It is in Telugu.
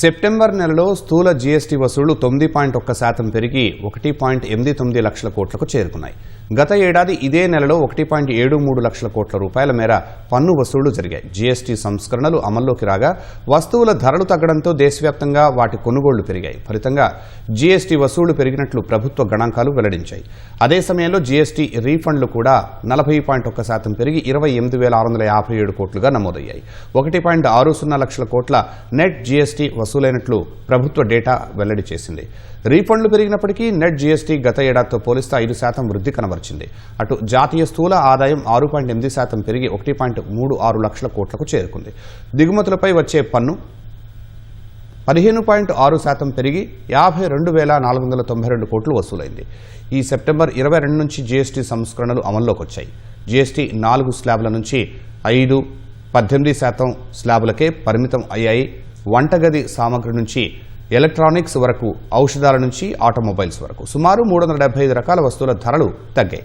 సెప్టెంబర్ నెలలో స్థూల జీఎస్టీ వసూళ్ళు తొమ్మిది పాయింట్ ఒక్క శాతం పెరిగి ఒకటి పాయింట్ ఎనిమిది తొమ్మిది లక్షల కోట్లకు చేరుకున్నాయి. గత ఏడాది ఇదే నెలలో ఒకటి పాయింట్ ఏడు మూడు లక్షల కోట్ల రూపాయల మేర పన్ను వసూళ్ళు జరిగాయి. జీఎస్టీ సంస్కరణలు అమల్లోకి రాగా వస్తువుల ధరలు తగ్గడంతో దేశవ్యాప్తంగా వాటి కొనుగోళ్ళు పెరిగాయి. ఫలితంగా జీఎస్టీ వసూళ్ళు పెరిగినట్లు ప్రభుత్వ గణాంకాలు వెల్లడించాయి. అదే సమయంలో జీఎస్టీ రీఫండ్లు కూడా నలభై పాయింట్ ఒక్క శాతం పెరిగి ఇరవై ఎనిమిది వేల ఆరు వందల యాభై ఏడు కోట్లుగా నమోదయ్యాయి. ఒకటి పాయింట్ ఆరు సున్నా లక్షల కోట్ల నెట్ జీఎస్టీ వసూలైనట్లు ప్రభుత్వ డేటా వెల్లడి చేసింది. రీఫండ్లు పెరిగినప్పటికీ నెట్ జీఎస్టీ గత ఏడాదితో పోలిస్తే ఐదు శాతం వృద్ధి కనబరిచింది. అటు జాతీయ స్థూల ఆదాయం ఆరు పాయింట్ ఎనిమిది శాతం పెరిగి ఒకటి పాయింట్ మూడు ఆరు లక్షల కోట్లకు చేరుకుంది. దిగుమతులపై వచ్చే పన్ను పదిహేను పాయింట్ ఆరు శాతం పెరిగి యాభై రెండు వేల నాలుగు వందల తొంభై రెండు కోట్లు వసూలైంది. ఈ సెప్టెంబర్ ఇరవై రెండు నుంచి జీఎస్టీ సంస్కరణలు అమల్లోకి వచ్చాయి. జీఎస్టీ నాలుగు స్లాబ్ల నుంచి ఐదు పద్దెనిమిది శాతం స్లాబులకే పరిమితం అయ్యాయి. వంటగది సామగ్రి నుంచి ఎలక్ట్రానిక్స్ వరకు ఔషధాల నుంచి ఆటోమొబైల్స్ వరకు. సుమారు మూడు వందల డెబ్బై ఐదు రకాల వస్తువుల ధరలు తగ్గాయి.